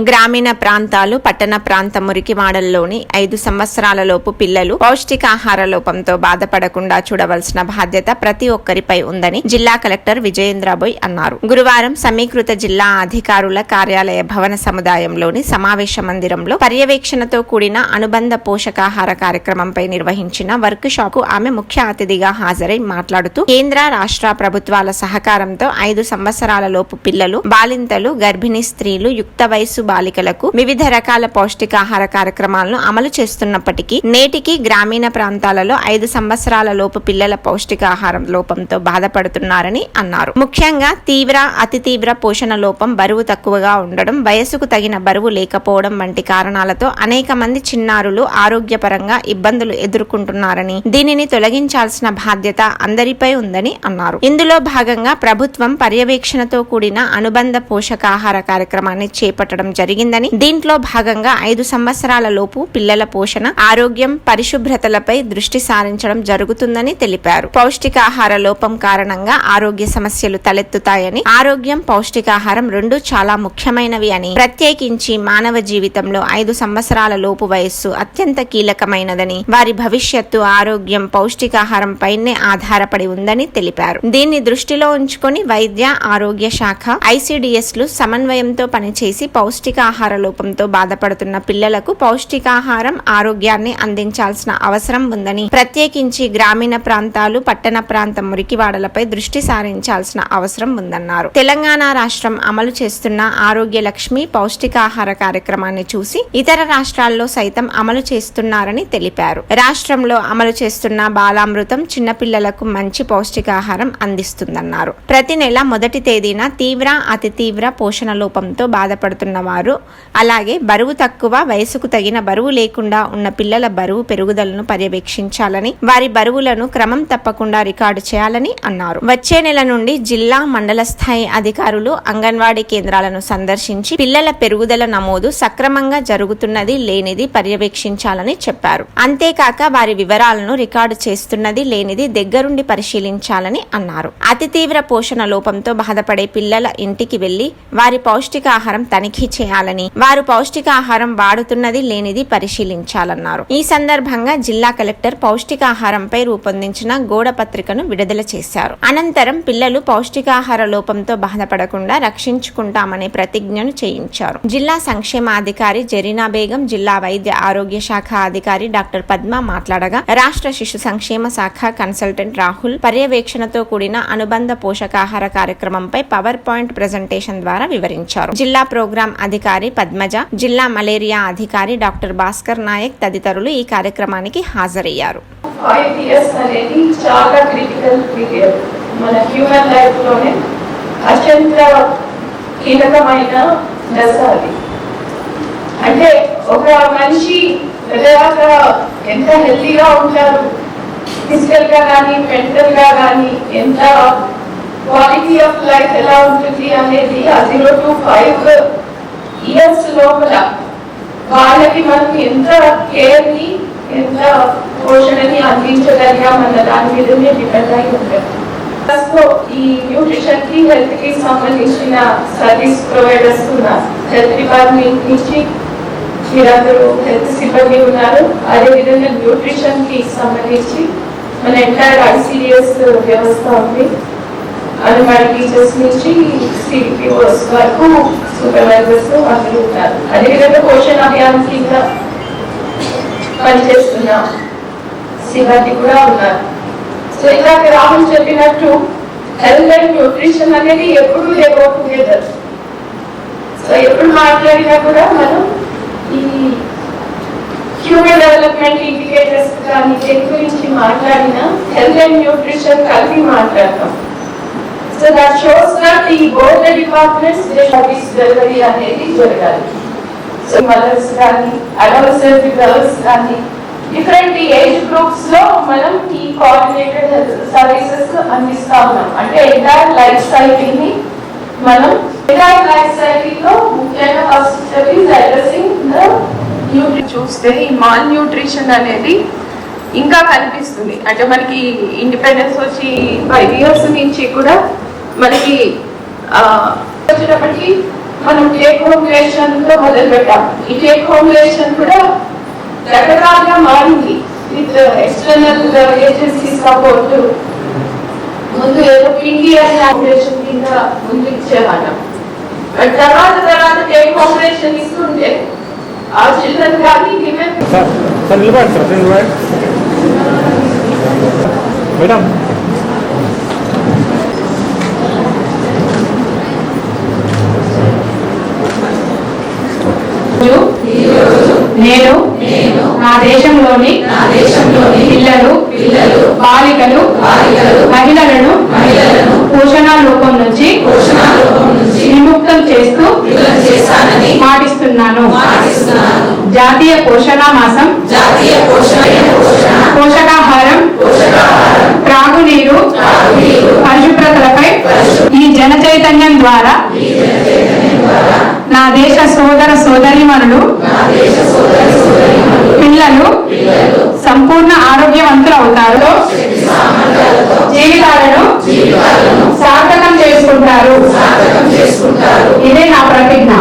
గ్రామీణ ప్రాంతాలు పట్టణ ప్రాంత మురికివాడల్లోని ఐదు సంవత్సరాల లోపు పిల్లలు పౌష్టికాహార లోపంతో బాధపడకుండా చూడవలసిన బాధ్యత ప్రతి ఒక్కరిపై ఉందని జిల్లా కలెక్టర్ విజయేంద్రబోయ్ అన్నారు. గురువారం సమీకృత జిల్లా అధికారుల కార్యాలయ భవన సముదాయంలోని సమావేశ మందిరంలో పర్యవేక్షణతో కూడిన అనుబంధ పోషకాహార కార్యక్రమంపై నిర్వహించిన వర్క్ షాప్కు ఆమె ముఖ్య అతిథిగా హాజరై మాట్లాడుతూ కేంద్ర రాష్ట్ర ప్రభుత్వాల సహకారంతో ఐదు సంవత్సరాల లోపు పిల్లలు బాలింతలు గర్భిణీ స్త్రీలు యుక్త వయసు బాలికలకు వివిధ రకాల పౌష్టికాహార కార్యక్రమాలను అమలు చేస్తున్నప్పటికీ నేటికి గ్రామీణ ప్రాంతాలలో ఐదు సంవత్సరాల లోపు పిల్లల పౌష్టికాహారం లోపంతో బాధపడుతున్నారని అన్నారు. ముఖ్యంగా తీవ్ర అతి తీవ్ర పోషణ లోపం బరువు తక్కువగా ఉండడం వయసుకు తగిన బరువు లేకపోవడం వంటి కారణాలతో అనేక మంది చిన్నారులు ఆరోగ్యపరంగా ఇబ్బందులు ఎదుర్కొంటున్నారని దీనిని తొలగించాల్సిన బాధ్యత అందరిపై ఉందని అన్నారు. ఇందులో భాగంగా ప్రభుత్వం పర్యవేక్షణతో కూడిన అనుబంధ పోషకాహార కార్యక్రమాన్ని చేపట్టడం జరిగిందని. దీంట్లో భాగంగా ఐదు సంవత్సరాల లోపు పిల్లల పోషణ ఆరోగ్యం పరిశుభ్రతలపై దృష్టి సారించడం జరుగుతుందని తెలిపారు. పౌష్టికాహార లోపం కారణంగా ఆరోగ్య సమస్యలు తలెత్తుతాయని ఆరోగ్యం పౌష్టికాహారం రెండు చాలా ముఖ్యమైనవి అని. ప్రత్యేకించి మానవ జీవితంలో ఐదు సంవత్సరాల లోపు వయస్సు అత్యంత కీలకమైనదని వారి భవిష్యత్తు ఆరోగ్యం పౌష్టికాహారం పైనే ఆధారపడి ఉందని తెలిపారు. దీన్ని దృష్టిలో ఉంచుకొని వైద్య ఆరోగ్య శాఖ ఐసిడిఎస్లు సమన్వయంతో పనిచేసి పౌష్టికాహార లోపంతో బాధపడుతున్న పిల్లలకు పౌష్టికాహారం ఆరోగ్యాన్ని అందించాల్సిన అవసరం ఉందని ప్రత్యేకించి గ్రామీణ ప్రాంతాలు పట్టణ ప్రాంత మురికివాడలపై దృష్టి సారించాల్సిన అవసరం ఉందన్నారు. తెలంగాణ రాష్ట్రం అమలు చేస్తున్న ఆరోగ్య లక్ష్మి పౌష్టికాహార కార్యక్రమాన్ని చూసి ఇతర రాష్ట్రాల్లో సైతం అమలు చేస్తున్నారని తెలిపారు. రాష్ట్రంలో అమలు చేస్తున్న బాలామృతం చిన్నపిల్లలకు మంచి పౌష్టికాహారం అందిస్తుందన్నారు. ప్రతి నెల మొదటి తేదీన తీవ్ర అతి తీవ్ర పోషణ లోపంతో బాధపడుతున్న వారు. అలాగే బరువు తక్కువ వయసుకు తగిన బరువు లేకుండా ఉన్న పిల్లల బరువు పెరుగుదలను పర్యవేక్షించాలని వారి బరువులను క్రమం తప్పకుండా రికార్డు చేయాలని అన్నారు. వచ్చే నెల నుండి జిల్లా మండల స్థాయి అధికారులు అంగన్వాడీ కేంద్రాలను సందర్శించి పిల్లల పెరుగుదల నమోదు సక్రమంగా జరుగుతున్నది లేనిది పర్యవేక్షించాలని చెప్పారు. అంతేకాక వారి వివరాలను రికార్డు చేస్తున్నది లేనిది దగ్గరుండి పరిశీలించాలని అన్నారు. అతి తీవ్ర పోషణ లోపంతో బాధపడే పిల్లల ఇంటికి వెళ్ళి వారి పౌష్టికాహారం తనిఖీ చేయాలని. వారు పౌష్టికాహారం వాడుతున్నది లేనిది పరిశీలించాలన్నారు. ఈ సందర్భంగా జిల్లా కలెక్టర్ పౌష్టికాహారంపై రూపొందించిన గోడ పత్రికను విడుదల చేశారు. అనంతరం పిల్లలు పౌష్టికాహార లోపంతో బాధపడకుండా రక్షించుకుంటామనే ప్రతిజ్ఞను చేయించారు. జిల్లా సంక్షేమాధికారి జరీనా బేగం జిల్లా వైద్య ఆరోగ్య శాఖ అధికారి డాక్టర్ పద్మ మాట్లాడగా రాష్ట్ర శిశు సంక్షేమ శాఖ కన్సల్టెంట్ రాహుల్ పర్యవేక్షణతో కూడిన అనుబంధ పోషకాహార కార్యక్రమంపై పవర్ పాయింట్ ప్రెజెంటేషన్ ద్వారా వివరించారు. జిల్లా ప్రోగ్రాం అధికారి పద్మజ జిల్లా మలేరియా అధికారి డాక్టర్ భాస్కర్ నాయక్ తదితరులు ఈ కార్యక్రమానికి హాజరయ్యారు. అనేది చాలా క్రిటికల్ పీరియడ్. మన హ్యూమన్ లైఫ్లోనే అత్యంత కీలకమైన దశ అది. అంటే ఒక మనిషి పెద్దగా ఎంత హెల్తీగా ఉంటారు? ఫిజికల్గా కానీ మెంటల్గా కానీ ఎంత క్వాలిటీ ఆఫ్ లైఫ్ ఎలా ఉంటుంది అనేది ఆ జీరో టు ఫైవ్ ఇయర్స్ లోపల వాళ్ళకి మనం ఎంత కేర్ని ఎంత పోషణని అందించగలిగామన్న దాని మీదనే డిపెండ్ అయి ఉంటుంది ఈ న్యూట్రిషన్కి హెల్త్కి సంబంధించిన సర్వీస్ ప్రొవైడర్స్ ఉన్నారు హెల్త్ డిపార్ట్మెంట్ నుంచి మీరందరూ హెల్త్ సిబ్బంది ఉన్నారు. అదేవిధంగా న్యూట్రిషన్కి సంబంధించి మన ఎంటైర్ ఐసీడిఎస్ వ్యవస్థ ఉంది. అంగన్వాడీ టీచర్స్ నుంచి సిడిపిఓస్ వరకు సూపర్వైజర్స్ అందరూ ఉంటారు. అదేవిధంగా పోషణ అభియాన్ ఇంకా పనిచేస్తున్న సిబ్బంది కూడా ఉన్నారు. సో ఇందాక రాహుల్ చెప్పినట్టు హెల్త్ అండ్ న్యూట్రిషన్ అనేది ఎప్పుడు లేవో టుగెదర్ సో ఎప్పుడు మాట్లాడినా కూడా మనం ఈ హ్యూమన్ డెవలప్మెంట్ ఇండికేటర్స్ కానీ దేని గురించి మాట్లాడినా హెల్త్ అండ్ న్యూట్రిషన్ కలిపి మాట్లాడతాం. సో దట్ షోస్ దట్ ఈ బోత్ డిపార్ట్మెంట్స్ సర్వీస్ డెలివరీ అనేది జరగాలి సో మదర్స్ కానీ అడోలసెంట్ గర్ల్స్ కానీ డిఫరెంట్ ఏజ్ గ్రూప్స్లో మనం ఈ కోఆర్డినేటెడ్ సర్వీసెస్ అందిస్తా ఉన్నాం అంటే ఎంటైర్ లైఫ్ సైకిల్ని మనం ఎంటైర్ లైఫ్ సైకిల్లో ముఖ్యంగా first step is addressing the nutri చూస్తే ఈ మాల్ న్యూట్రిషన్ అనేది ఇంకా కనిపిస్తుంది. అంటే మనకి ఇండిపెండెన్స్ వచ్చి ఫైవ్ ఇయర్స్ నుంచి కూడా మనకి వచ్చినప్పటికీ మనం టేక్ హోమ్ రేషన్ కూడా మొదలు పెట్టాం ఈ టేక్ హోమ్ రేషన్ కూడా రకరకాలుగా మారింది. విత్ ఎక్స్టర్నల్ ఏజెన్సీ సపోర్ట్ ముందు ఏదో పిండి అనే ఆపరేషన్ కింద ముందు ఇచ్చేవాళ్ళం. బట్ తర్వాత తర్వాత టేక్ హోమ్ రేషన్ ఇస్తుంటే ఆ చిల్డ్రన్ కానీ ఈవెన్ సార్ నిలబడండి సార్ నిలబడండి. మేడం నేను నా దేశంలోని పిల్లలు బాలికలు మహిళలను పోషణ లోపం నుంచి విముక్తం చేస్తూ పాటిస్తున్నాను జాతీయ పోషణ మాసం పోషకాహారం త్రాగునీరు పరిశుభ్రతలపై ఈ జన చైతన్యం ద్వారా నా దేశ సోదర సోదరీమణులు పిల్లలు సంపూర్ణ ఆరోగ్యవంతులు అవుతారు. జీవితాలను సార్థకం చేసుకుంటారు. ఇదే నా ప్రతిజ్ఞ.